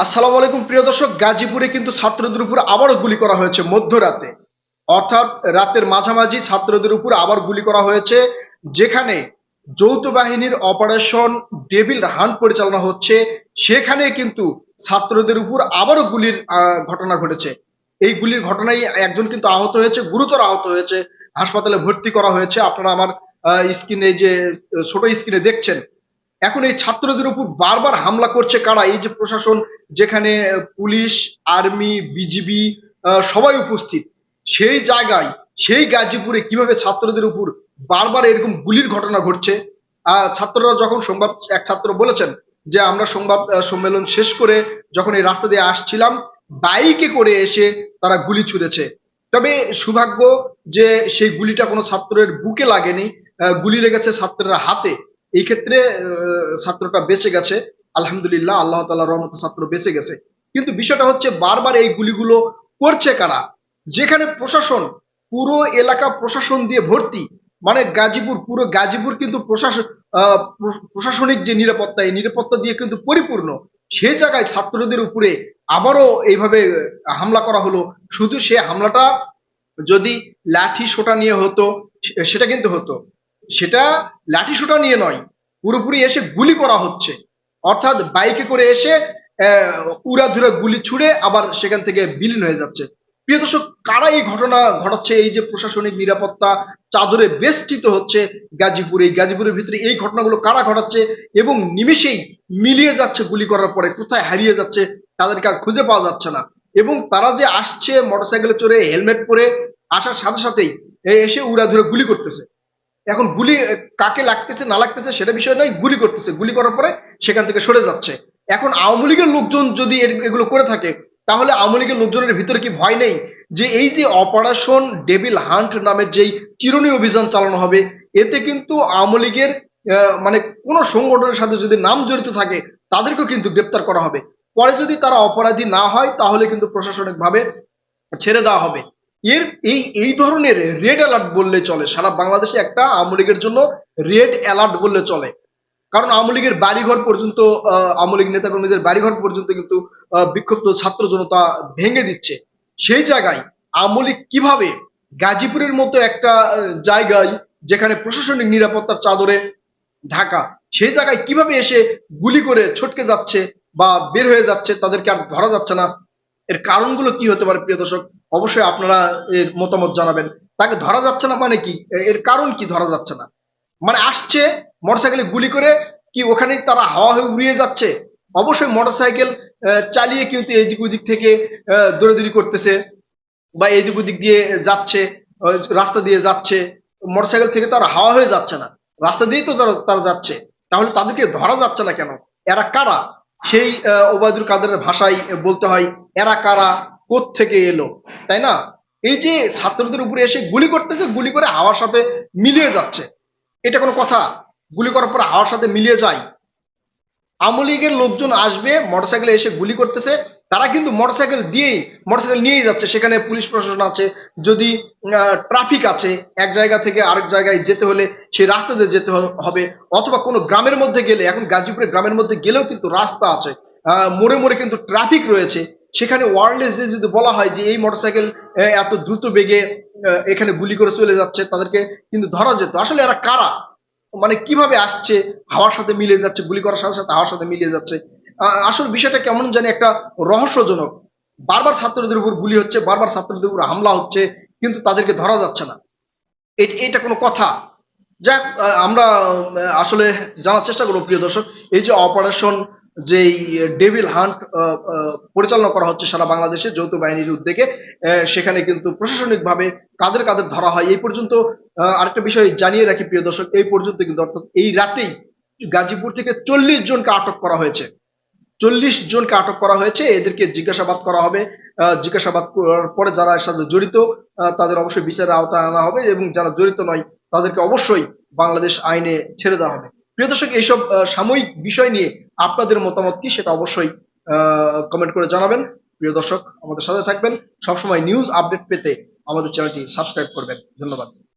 আসসালামু আলাইকুম, প্রিয় দর্শক। গাজীপুরে কিন্তু ছাত্রদের উপর আবারও গুলি করা হয়েছে মধ্যরাতে। অর্থাৎ রাতের মাঝামাঝি ছাত্রদের উপর আবার গুলি করা হয়েছে, যেখানে যৌথ বাহিনীর অপারেশন ডেভিল হান্ট পরিচালনা হচ্ছে। সেখানে কিন্তু ছাত্রদের উপর আবারও গুলির ঘটনা ঘটেছে। এই গুলির ঘটনায় একজন কিন্তু আহত হয়েছে, গুরুতর আহত হয়েছে। হাসপাতালে ভর্তি করা হয়েছে। আপনারা আমার স্ক্রিনে যে ছোট স্ক্রিনে দেখছেন এখন এই ছাত্রদের উপর বারবার হামলা করছে কারা? এই যে প্রশাসন, যেখানে পুলিশ, আর্মি, বিজিবি সবাই উপস্থিত, সেই জায়গায়, সেই গাজীপুরে কীভাবে ছাত্রদের উপর বারবার এরকম গুলির ঘটনা ঘটছে? ছাত্ররা যখন সংবাদ, এক ছাত্র বলেছেন যে, আমরা সংবাদ সম্মেলন শেষ করে যখন এই রাস্তা দিয়ে আসছিলাম, বাইকে করে এসে তারা গুলি ছুঁড়েছে। তবে সৌভাগ্য যে, সেই গুলিটা কোনো ছাত্রের বুকে লাগেনি। গুলি লেগেছে ছাত্রের হাতে। এই ক্ষেত্রে ছাত্রটা বেঁচে গেছে। আলহামদুলিল্লাহ, আল্লাহ তালা রহমত ছাত্র বেঁচে গেছে। কিন্তু বিষয়টা হচ্ছে, বারবার এই গুলিগুলো করছে কারা? যেখানে প্রশাসন, পুরো এলাকা প্রশাসন দিয়ে ভর্তি মানে গাজীপুর, পুরো গাজীপুর কিন্তু প্রশাসন প্রশাসনিক যে নিরাপত্তা, এই নিরাপত্তা দিয়ে কিন্তু পরিপূর্ণ। সেই জায়গায় ছাত্রদের উপরে আবারও এইভাবে হামলা করা হলো। শুধু সে হামলাটা যদি লাঠি সোটা নিয়ে হতো সেটা কিন্তু হতো। সেটা লাঠি সোটা নিয়ে নয়, পুরোপুরি এসে গুলি করা হচ্ছে। অর্থাৎ বাইকে করে এসে উড়াধুরা গুলি ছুড়ে আবার সেখান থেকে বিলীন হয়ে যাচ্ছে। প্রিয় দর্শক, কারা এই ঘটনা ঘটাচ্ছে? এই যে প্রশাসনিক নিরাপত্তা চাদরে বেষ্টিত হচ্ছে গাজীপুর, এই গাজীপুরের ভিতরে এই ঘটনাগুলো কারা ঘটাচ্ছে এবং নিমেষেই মিলিয়ে যাচ্ছে গুলি করার পরে, কোথায় হারিয়ে যাচ্ছে তাদেরকে আর খুঁজে পাওয়া যাচ্ছে না। এবং তারা যে আসছে, মোটরসাইকেলে চড়ে, হেলমেট পরে, আসার সাথে সাথেই এসে উড়াধুরা গুলি করতেছে। এখন গুলি কাকে লাগতেছে, না লাগতেছে সেটা বিষয় নয়, গুলি করতেছে। গুলি করার পরে সেখান থেকে সরে যাচ্ছে। এখন আওয়ামী লীগের লোকজন যদি এগুলো করে থাকে, তাহলে আওয়ামী লীগের লোকজনের ভিতরে কি ভয় নেই? যে এই যে অপারেশন ডেভিল হান্ট নামের যেই চিরুনি অভিযান চালানো হবে, এতে কিন্তু আওয়ামী লীগের মানে কোনো সংগঠনের সাথে যদি নাম জড়িত থাকে, তাদেরকেও কিন্তু গ্রেপ্তার করা হবে। পরে যদি তারা অপরাধী না হয়, তাহলে কিন্তু প্রশাসনিকভাবে ছেড়ে দেওয়া হবে। এর এই এই ধরনের রেড অ্যালার্ট বললে চলে। সারা বাংলাদেশে একটা আওয়ামী লীগের জন্য রেড অ্যালার্ট বললে চলে। কারণ আওয়ামী লীগের বাড়িঘর পর্যন্ত আওয়ামী লীগ নেতাকর্মীদের বাড়িঘর পর্যন্ত কিন্তু বিক্ষুব্ধ ছাত্র জনতা ভেঙে দিচ্ছে। সেই জায়গায় আওয়ামী লীগ কীভাবে গাজীপুরের মতো একটা জায়গায় যেখানে প্রশাসনিক নিরাপত্তার চাদরে ঢাকা, সেই জায়গায় কীভাবে এসে গুলি করে ছটকে যাচ্ছে বা বের হয়ে যাচ্ছে, তাদেরকে আর ধরা যাচ্ছে না এর কারণগুলো কি হতে পারে, প্রিয় দর্শক? অবশ্যই আপনারা এর মতামত জানাবেন। তাকে ধরা যাচ্ছে না মানে কি? এর কারণ কি ধরা যাচ্ছে না? মানে আসছে, মোটরসাইকেলে গুলি করে কি ওখানে তারা হাওয়া হয়ে উড়িয়ে যাচ্ছে? অবশ্যই মোটরসাইকেল চালিয়ে কিন্তু এদিক ওদিক থেকে দৌড়াদৌড়ি করতেছে বা এদিক ওদিক দিয়ে যাচ্ছে রাস্তা দিয়ে যাচ্ছে। মোটরসাইকেল থেকে তারা হাওয়া হয়ে যাচ্ছে না। রাস্তা দিয়েই তো তারা তারা যাচ্ছে। তাহলে তাদেরকে ধরা যাচ্ছে না কেন? এরা কারা? সেই ওবায়দুল কাদেরের ভাষায় বলতে হয়, এরা কারা? থেকে এলো? তাই না? এই যে ছাত্রদের উপরে এসে গুলি করতেছে, গুলি করে হাওয়ার সাথে মিলিয়ে যাচ্ছে। এটা কোনো কথা? গুলি করার পর হাওয়ার সাথে মিলিয়ে যায়। আওয়ামী লীগের লোকজন আসবে, মোটরসাইকেলে এসে গুলি করতেছে তারা কিন্তু মোটরসাইকেল দিয়েই, মোটরসাইকেল নিয়েই যাচ্ছে। সেখানে পুলিশ প্রশাসন আছে, যদি ট্রাফিক আছে, এক জায়গা থেকে আরেক জায়গায় যেতে হলে সেই রাস্তা দিয়ে যেতে হবে। অথবা কোনো গ্রামের মধ্যে গেলে, এখন গাজীপুরে গ্রামের মধ্যে গেলেও কিন্তু রাস্তা আছে। মোড়ে মোড়ে কিন্তু ট্রাফিক রয়েছে। সেখানে ওয়ারলেস দিয়ে যদি বলা হয় যে, এই মোটরসাইকেল এত দ্রুত বেগে এখানে গুলি করে চলে যাচ্ছে, তাদেরকে কিন্তু ধরা যেত। আসলে এরা কারা? মানে কীভাবে আসছে? হাওয়ার সাথে মিলে যাচ্ছে, গুলি করার সাথে সাথে হাওয়ার সাথে মিলে যাচ্ছে। আসল বিষয়টা কেমন জানি একটা রহস্যজনক। বারবার ছাত্রদের উপর গুলি হচ্ছে, বারবার ছাত্রদের উপর হামলা হচ্ছে, কিন্তু তাদেরকে ধরা যাচ্ছে না। এটা কোনো কথা? যাক আমরা আসলে জানার চেষ্টা করব, প্রিয় দর্শক। এই যে অপারেশন যেই ডেভিল হান্ট পরিচালনা করা হচ্ছে সারা বাংলাদেশে যৌথ বাহিনীর উদ্যোগে সেখানে কিন্তু প্রশাসনিকভাবে কাদের কাদের ধরা হয়, এই পর্যন্ত আরেকটা বিষয় জানিয়ে রাখি, প্রিয় দর্শক, এই পর্যন্ত কিন্তু অর্থাৎ এই রাতেই গাজীপুর থেকে চল্লিশ জনকে আটক করা হয়েছে। চল্লিশ জনকে আটক করা হয়েছে। এদেরকে জিজ্ঞাসাবাদ করা হবে। জিজ্ঞাসাবাদ করার পরে যারা এর সাথে জড়িত তাদের অবশ্যই বিচারের আওতায় আনা হবে এবং যারা জড়িত নয়, তাদেরকে অবশ্যই বাংলাদেশ আইনে ছেড়ে দেওয়া হবে। প্রিয় দর্শক, এইসব সাময়িক বিষয় নিয়ে আপনাদের মতামত কি সেটা অবশ্যই কমেন্ট করে জানাবেন। প্রিয় দর্শক, আমাদের সাথে থাকবেন। সবসময় নিউজ আপডেট পেতে আমাদের চ্যানেলটি সাবস্ক্রাইব করবেন। ধন্যবাদ।